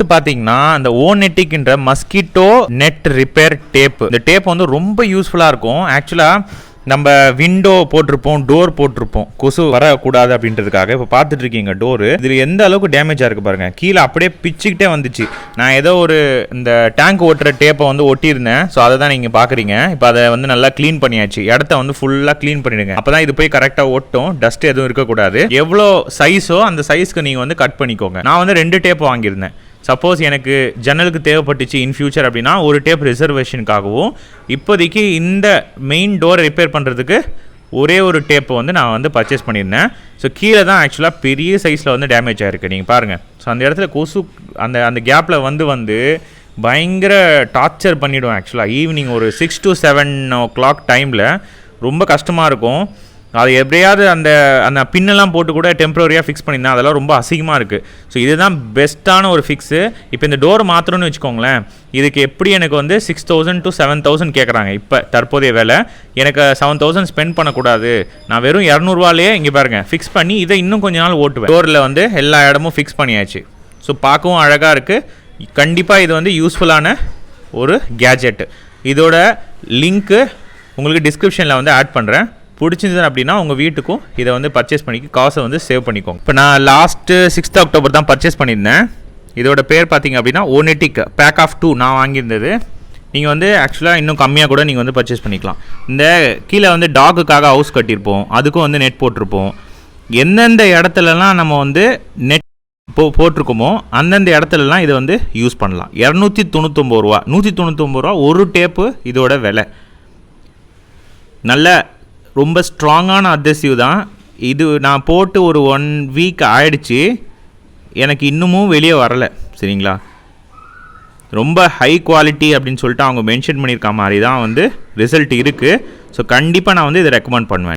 அடுத்து பார்த்தீங்கன்னா அந்த ஓநெட்டிக்ன்ற மஸ்கிட்டோ நெட் ரிப்பேர் டேப் இந்த டேப் வந்து ரொம்ப யூஸ்ஃபுல்லாக இருக்கும். ஆக்சுவலாக நம்ம விண்டோ போட்டிருப்போம் டோர் போட்டிருப்போம். கொசு வரக்கூடாது அப்படின்றதுக்காக. இப்போ பார்த்துட்டு இருக்கீங்க டோரு. இதில் எந்த அளவுக்கு டேமேஜாக இருக்குது பாருங்க. கீழே அப்படியே பிச்சுக்கிட்டே வந்துச்சு. நான் ஏதோ ஒரு இந்த டேங்க் ஓட்டுற டேப்பை வந்து ஒட்டியிருந்தேன். ஸோ அதை தான் நீங்கள் பார்க்குறீங்க இப்போ அதை வந்து நல்லா க்ளீன் பண்ணியாச்சு. இடத்த வந்து ஃபுல்லாக க்ளீன் பண்ணிடுங்க. அப்போ தான் இது போய் கரெக்டாக ஒட்டும். டஸ்ட் எதுவும் இருக்கக்கூடாது. எவ்வளோ சைஸோ அந்த சைஸ்க்கு நீங்கள் வந்து கட் பண்ணிக்கோங்க. நான் வந்து ரெண்டு டேப் வாங்கியிருந்தேன். சப்போஸ் எனக்கு ஜன்னலுக்கு தேவைப்பட்டுச்சு இன் ஃபியூச்சர் அப்படின்னா ஒரு டேப் ரிசர்வேஷனுக்காகவும் இப்போதைக்கு இந்த மெயின் டோரை ரிப்பேர் பண்ணுறதுக்கு ஒரே ஒரு டேப்பை வந்து நான் வந்து பர்ச்சேஸ் பண்ணியிருந்தேன். ஸோ கீழே தான் ஆக்சுவலாக பெரிய சைஸில் வந்து டேமேஜ் ஆகிருக்கு நீங்கள் பாருங்கள் ஸோ அந்த இடத்துல கொசு அந்த அந்த கேப்பில் வந்து வந்து பயங்கர டார்ச்சர் பண்ணிவிடும் ஆக்சுவலாக ஈவினிங் ஒரு six to seven o'clock டைமில் ரொம்ப கஷ்டமாக இருக்கும். அது எப்படியாவது அந்த அந்த பின்னெல்லாம் போட்டு கூட டெம்பரரியாக ஃபிக்ஸ் பண்ணியிருந்தேன் அதெல்லாம் ரொம்ப அசிங்கமாக இருக்குது ஸோ இதுதான் பெஸ்ட்டான ஒரு ஃபிக்ஸு இப்போ இந்த டோர் மாற்றணும்னு வச்சுக்கோங்களேன் இதுக்கு எப்படி எனக்கு வந்து six thousand to seven thousand கேட்குறாங்க இப்போ தற்போதைய வேலை எனக்கு செவன் தௌசண்ட் ஸ்பெண்ட் பண்ணக்கூடாது. நான் வெறும் இரநூறுவாலேயே இங்கே பாருங்கள் ஃபிக்ஸ் பண்ணி இதை இன்னும் கொஞ்ச நாள் ஓட்டுவேன். டோரில் வந்து எல்லா இடமும் ஃபிக்ஸ் பண்ணியாச்சு. ஸோ பார்க்கவும் அழகாக இருக்குது கண்டிப்பாக இது வந்து யூஸ்ஃபுல்லான ஒரு கேஜெட் இதோட லிங்க்கு உங்களுக்கு டிஸ்கிரிப்ஷனில் வந்து ஆட் பண்ணுறேன் பிடிச்சிருந்தது அப்படின்னா உங்கள் வீட்டுக்கும் இதை வந்து பர்ச்சேஸ் பண்ணி காசை வந்து சேவ் பண்ணிக்கோங்க. இப்போ நான் லாஸ்ட்டு சிக்ஸ்த் அக்டோபர் தான் பர்ச்சேஸ் பண்ணியிருந்தேன். இதோட பேர் பார்த்தீங்க அப்படின்னா ஓனெட்டிக் பேக் ஆஃப் டூ நான் வாங்கியிருந்தது. நீங்கள் வந்து ஆக்சுவலாக இன்னும் கம்மியாக கூட நீங்கள் வந்து பர்ச்சேஸ் பண்ணிக்கலாம். இந்த கீழே வந்து டாகுக்காக ஹவுஸ் கட்டியிருப்போம். அதுக்கும் வந்து நெட் போட்டிருப்போம். எந்தெந்த இடத்துலலாம் நம்ம வந்து நெட் போ போட்டிருக்கோமோ அந்தந்த இடத்துலலாம் இதை வந்து யூஸ் பண்ணலாம். இரநூத்தி தொண்ணூத்தொம்பது ரூபா நூற்றி தொண்ணூத்தொம்பது ரூபா ஒரு டேப்பு இதோட விலை. நல்ல ரொம்ப ஸ்ட்ராங்கான அட்ஹெசிவ் தான். இது நான் போட்டு ஒரு ஒன் வீக் ஆயிடுச்சு. எனக்கு இன்னமும் வெளியே வரலை சரிங்களா? ரொம்ப ஹை குவாலிட்டி அப்படின்னு சொல்லிட்டு அவங்க மென்ஷன் பண்ணியிருக்க மாதிரி தான் வந்து ரிசல்ட் இருக்குது ஸோ கண்டிப்பாக நான் வந்து இதை ரெக்கமெண்ட் பண்ணுவேன்.